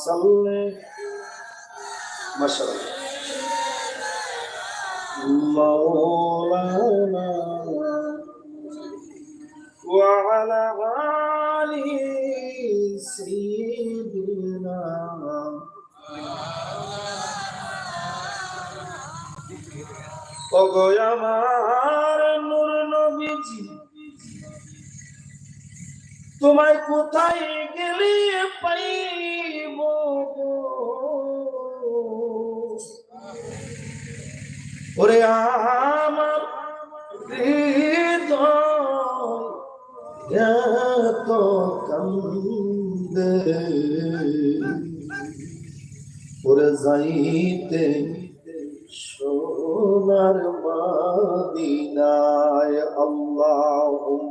صل ما شاء الله مولانا وعلى آل سيدنا ওগো আমার তোমায় কোথায় গেলে পাইব? ওরে আমার এত কান্দে ওরে যাইতে সোনার মাদিনায় আল্লাহুম্মা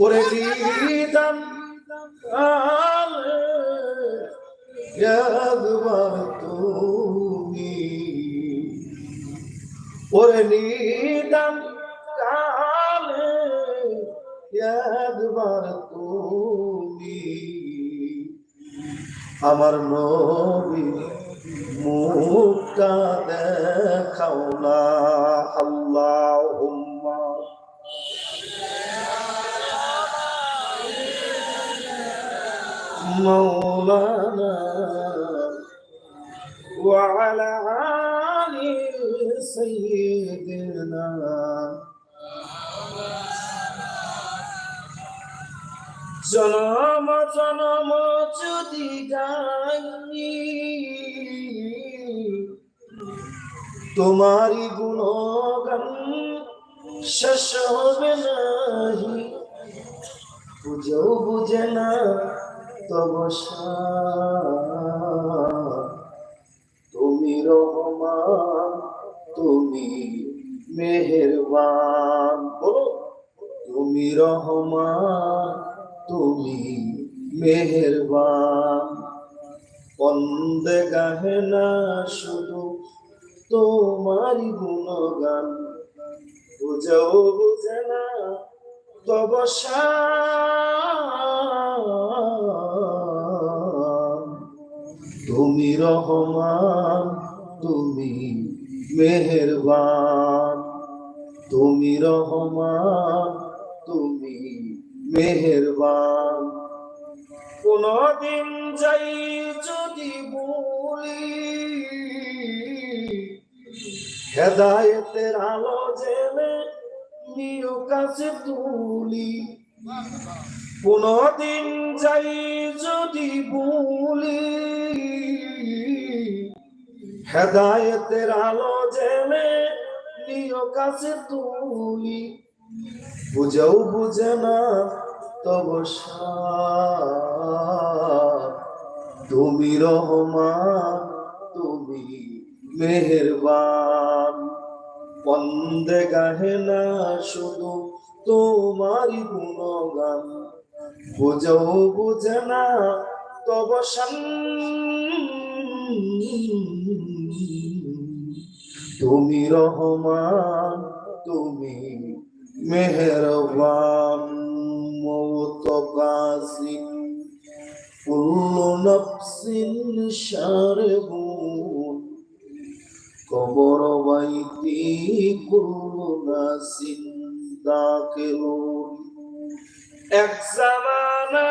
ওরে একবার তুমি। ওরে নিদান কালে তুমি। আমার নবী মুখটা দেখাও না আল্লাহুম্মা। مولانا وعلى آل سيدنا জনম জনম যদি গাই তোমারি গুণগান শেষ হবে নাহি বুঝেও বুঝে না তব তুমি রহমান, তুমি মেহেরবান। তুমি রহমান, তুমি মেহেরবান। বন্দে গাহে না শুধু তোমারই গুণগান। বুঝেও, বুঝে না তব তুমি রহমান, তুমি মেহেরবান। তুমি রহমান, তুমি মেহেরবান। কোনদিন যাই যদি বলি, হেদায়েতের আলো জেলে নিয় কাছে তুলি। কোনদিন যাই যদি বলি হেদায়েতের আলো জেলে নিয় কাছে তুলি। বুঝেও বুঝে না, তব তুমি রহমান, তুমি মেহেরবান। বন্দে গাহে না, শুধু তোমারই গুণগান। বুঝেও বুঝে না, তব তুমি রহমান, তুমি মেহরবান মৌত কাসিম কুল্লু নফসিন শারবুন, কবর বাইতি কুল্লু নাসিন দাখিলুন। এক জামানা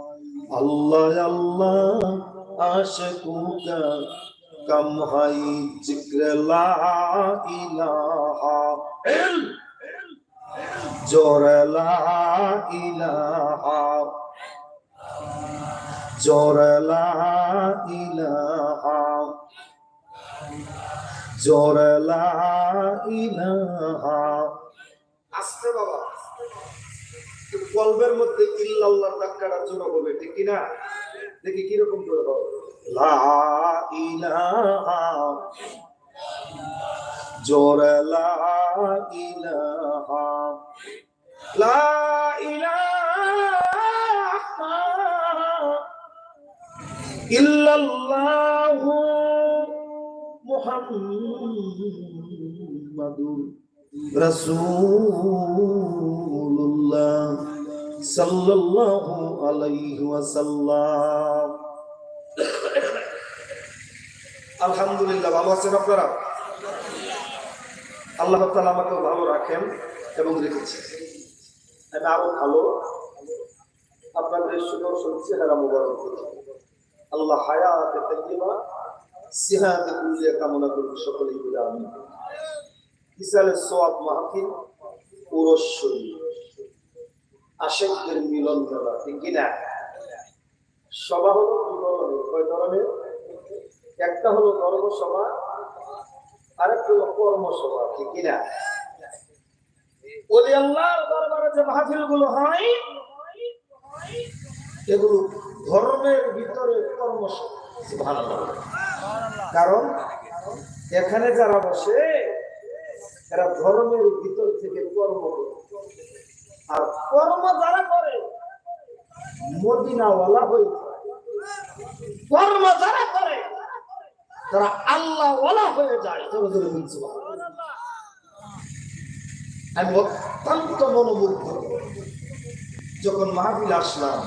আল্লাহ আল্লাহ আশিকুকা কাম হয় জিক্র লা ইলাহা। জোর ইলাহা। জোর ইলাহা। জোর বাবা। কলবের মধ্যে ইল্লাল্লাহর ধাক্কাটা জোর হবে, ঠিক কি না দেখি কীরকম করে হবে। লা ইলাহা জোর লা ইলাহা লা ইলাহা ইল্লাল্লাহু মুহাম্মাদুর রাসূলুল্লাহ। সাল্লাল্লাহু আলাইহি ওয়াসাল্লাম। আলহামদুলিল্লাহ, ভালো আছেন আপনারা? আল্লাহ তাআলা আমাকে ভালো রাখেন এবং রেখেছেন। আমি আরও ভালো আপনাদের সুদর্শন চেহারা মোবারক। আল্লাহ হায়াতে তাইয়্যিবা সিহাতে কুলিয়া কামনা করুন সকলেই বলে আমি ইসালে সোয়াব মাহফিল পুরস্বরী আশেকদের মিলন মেলা ঠিক কিনা? সভা হলো দুই ধরনের, কয় ধরনের? একটা হলো ধর্মসভা, আরেকটা হলো কর্মসভা, ঠিক কিনা? ওলি আল্লাহর দরবারে যে মাহফিলগুলো হয়, এগুলো ধর্মের ভিতরে কর্মসভা, সুবহানাল্লাহ। কারণ এখানে যারা বসে, এরা ধর্মের ভিতর থেকে কর্ম করে। আর কর্ম যারা করে, মদিনাওয়ালা হয়ে। কর্ম যারা করে, তারা আল্লাহ ওয়ালা হয়ে যায়। আমি অত্যন্ত মনোমুগ্ধ। যখন মাহফিল আসলাম,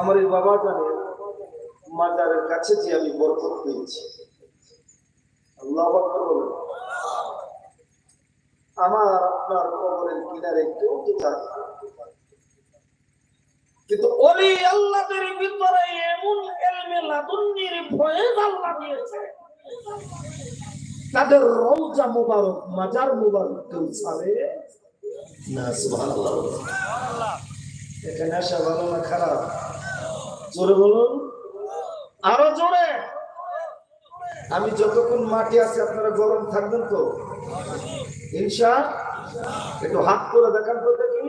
আমার এই বাবা জানে, মাজারের কাছে যে আমি বরকত পেয়েছি। আল্লাহ বলেন আমার আপনার কবরের কিনারে কেউ তো থাকে কিন্তু ওলি আল্লাহদের ভিতরে এমন এলমে লাদুন্নির ফয়েজ আল্লাহ দিয়েছে। তাদের রওজা মুবারক মাজার মুবারক কেউ ছাড়ে? না সুবহানাল্লাহ। এখানে আসা ভালো না খারাপ? জোরে বলুন। আরও জোরে। আমি যতক্ষণ মাটি আছে, আপনারা গরম থাকবেন তো? ইনশা, একটু হাত করে দেখান তো দেখি।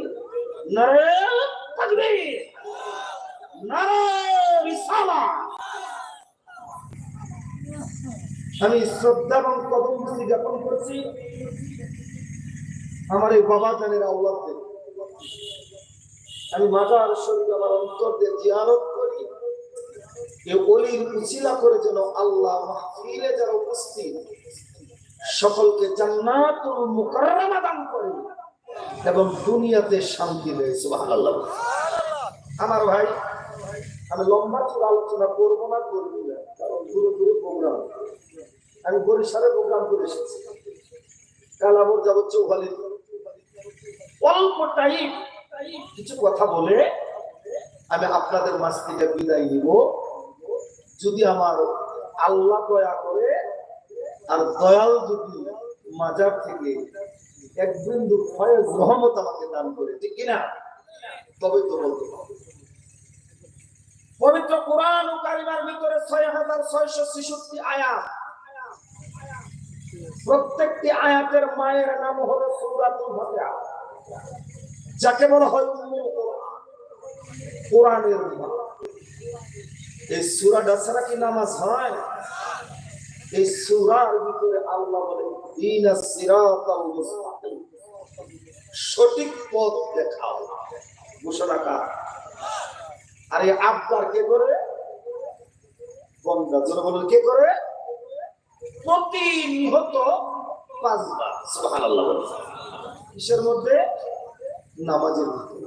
আমি শ্রদ্ধা এবং কদম জ্ঞাপন করছি আমার এই বাবা জানের আওলাদদের। আমি মাজার শরীর আমার অন্তর দিয়ে জিয়ারত করি। এই অলির উচিলা করে যেন আল্লাহ মাহফিলে যারা উপস্থিত, সকলকে জান্নাতুল মুকাররমা দান করে এবং দুনিয়াতে শান্তি দেয়, সুবহানাল্লাহ। আমার ভাই, আমি লম্বা চূড়া আলোচনা করব না, করবি না, কারণ দূরে দূরে প্রোগ্রাম আমি বরিশালে প্রোগ্রাম করে এসেছি। কাল আমার যাব চৌহালি অল্প টাইম কিছু কথা বলে আমি আপনাদের মাঝ থেকে বিদায় নিব। যদি আমার আল্লাহ দয়া করে, আর দয়াল যদি মাজার থেকে এক বিন্দু ফয়েজ রহমত আমাকে দান করে, ঠিক কিনা? তবে তো বলতে পবিত্র কোরআন ও কারিমার ভিতরে ছয় হাজার ছয়শো ছেষট্টি আয়াত। প্রত্যেকটি আয়াতের মায়ের নাম হলো সূরাতুল ফাতিহা। যাকে বলা হয় কোরআনের মা। এই সূরাটা ছাড়া কি নামাজ হয়? এই সুরার ভিতরে আল্লাহ বলে সিরাতাল মুস্তাকিম। সঠিক পথ দেখাও। ঘোষণা কার? আর এই আবদার কে করে? বন্দা, জোরে বলুন, কে করে? প্রতিনিহত পাঁচবার, সুবহানাল্লাহ। কিসের মধ্যে? নামাজের ভিতরে।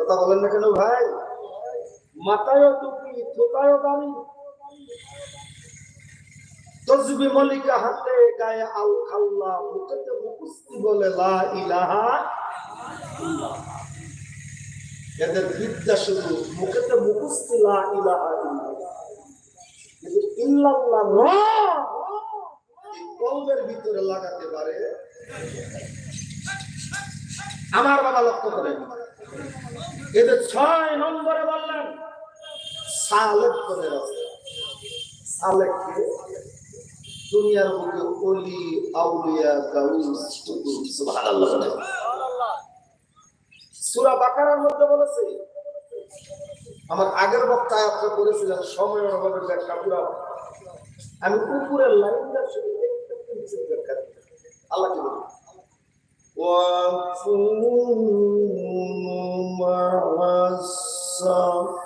কথা বলেন না কেন ভাই? মাথায়ও টুপি থোকায়ও দাড়ি তসবি মলিকা হাতে গায়ে আল খাল্লা, মুখেতে মুখস্তি বলে লা ইলাহা এদের বিদ্যা শুধু মুখেতে মুখস্তি লা ইলাহা ভিতরে লাগাতে পারে। আমার বাবা লক্ষ্য করেন। এদের ছয় নম্বরে বললেন, সালেক করে সালেককে দুনিয়ার বুকে অলি, আউলিয়া, গাউস সুবহানাল্লাহ। সূরা বাকারার মধ্যে বলেছে, আমার আগের বক্তা আয়াতটা করেছিলেন সময়ের অভাবে ব্যাখ্যা পুরা। আমি উপরের লাইনটা শুধু একটু নিচে ব্যাখ্যা দিই। আল্লাহ কি বলে واكفروا مع الصادقين